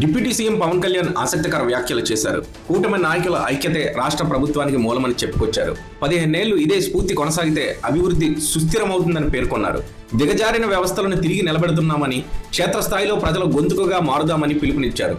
Deputy CM Pawan Kalyan ఆసక్తికర వ్యాఖ్యలు చేశారు. కూటమి నాయకుల ఐక్యతే రాష్ట్ర ప్రభుత్వానికి మూలమని చెప్పుకొచ్చారు. పదిహేనేళ్ళు ఇదే స్ఫూర్తి కొనసాగితే అభివృద్ధి సుస్థిరమవుతుందని పేర్కొన్నారు. దిగజారిన వ్యవస్థలను తిరిగి నిలబెడుతున్నామని క్షేత్రస్థాయిలో ప్రజల గొంతుకుగా మారుదామని పిలుపునిచ్చారు.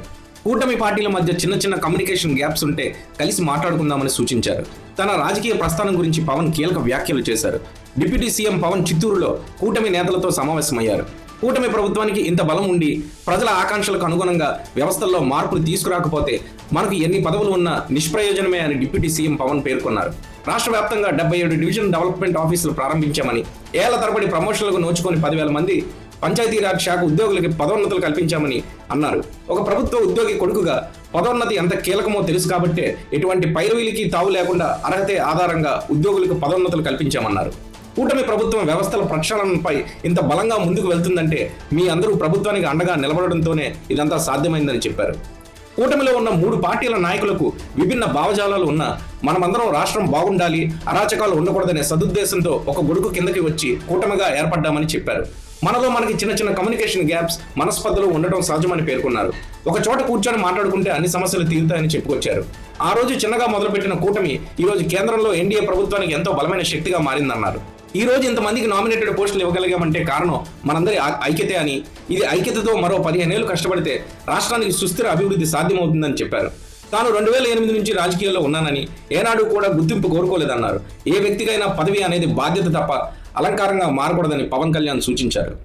కూటమి పార్టీల మధ్య చిన్న చిన్న కమ్యూనికేషన్ గ్యాప్స్ ఉంటే కలిసి మాట్లాడుకుందామని సూచించారు. తన రాజకీయ ప్రస్థానం గురించి పవన్ కీలక వ్యాఖ్యలు చేశారు. డిప్యూటీ సీఎం పవన్ చిత్తూరులో కూటమి నేతలతో సమావేశమయ్యారు. కూటమి ప్రభుత్వానికి ఇంత బలం ఉండి ప్రజల ఆకాంక్షలకు అనుగుణంగా వ్యవస్థల్లో మార్పులు తీసుకురాకపోతే మనకు ఎన్ని పదవులు ఉన్నా నిష్ప్రయోజనమే అని డిప్యూటీ సీఎం పవన్ పేర్కొన్నారు. రాష్ట్ర వ్యాప్తంగా డెబ్బై ఏడు డివిజన్ డెవలప్మెంట్ ఆఫీసులు ప్రారంభించామని ఏళ్ళ తరబడి ప్రమోషన్లకు నోచుకొని పదివేల మంది పంచాయతీరాజ్ శాఖ ఉద్యోగులకి పదోన్నతులు కల్పించామని అన్నారు. ఒక ప్రభుత్వ ఉద్యోగి కొడుకుగా పదోన్నతి ఎంత కీలకమో తెలుసు కాబట్టే ఎటువంటి పైరవీలకి తావు లేకుండా అర్హతే ఆధారంగా ఉద్యోగులకు పదోన్నతులు కల్పించామన్నారు. కూటమి ప్రభుత్వం వ్యవస్థల ప్రక్షాళనపై ఇంత బలంగా ముందుకు వెళ్తుందంటే మీ అందరూ ప్రభుత్వానికి అండగా నిలబడడంతోనే ఇదంతా సాధ్యమైందని చెప్పారు. కూటమిలో ఉన్న మూడు పార్టీల నాయకులకు విభిన్న భావజాలాలు ఉన్న మనమందరం రాష్ట్రం బాగుండాలి అరాచకాలు ఉండకూడదనే సదుద్దేశంతో ఒక గొడుగు కిందకి వచ్చి కూటమిగా ఏర్పడ్డామని చెప్పారు. మనలో మనకి చిన్న చిన్న కమ్యూనికేషన్ గ్యాప్స్ మనస్పర్ధలు ఉండటం సహజమని పేర్కొన్నారు. ఒక చోట కూర్చొని మాట్లాడుకుంటే అన్ని సమస్యలు తీరుతాయని చెప్పుకొచ్చారు. ఆ రోజు చిన్నగా మొదలుపెట్టిన కూటమి ఈ రోజు కేంద్రంలో ఎన్డీఏ ప్రభుత్వానికి ఎంతో బలమైన శక్తిగా మారిందన్నారు. ఈ రోజు ఇంతమందికి నామినేటెడ్ పోస్టులు ఇవ్వగలిగామంటే కారణం మనందరి ఐక్యతే అని. ఇది ఐక్యతతో మరో పదిహేనేళ్ళు కష్టపడితే రాష్ట్రానికి సుస్థిర అభివృద్ధి సాధ్యమవుతుందని చెప్పారు. తాను రెండు వేల ఎనిమిది నుంచి రాజకీయాల్లో ఉన్నానని ఏనాడు కూడా గుర్తింపు కోరుకోలేదన్నారు. ఏ వ్యక్తికైనా పదవి అనేది బాధ్యత తప్ప అలంకారంగా మారకూడదని పవన్ కళ్యాణ్ సూచించారు.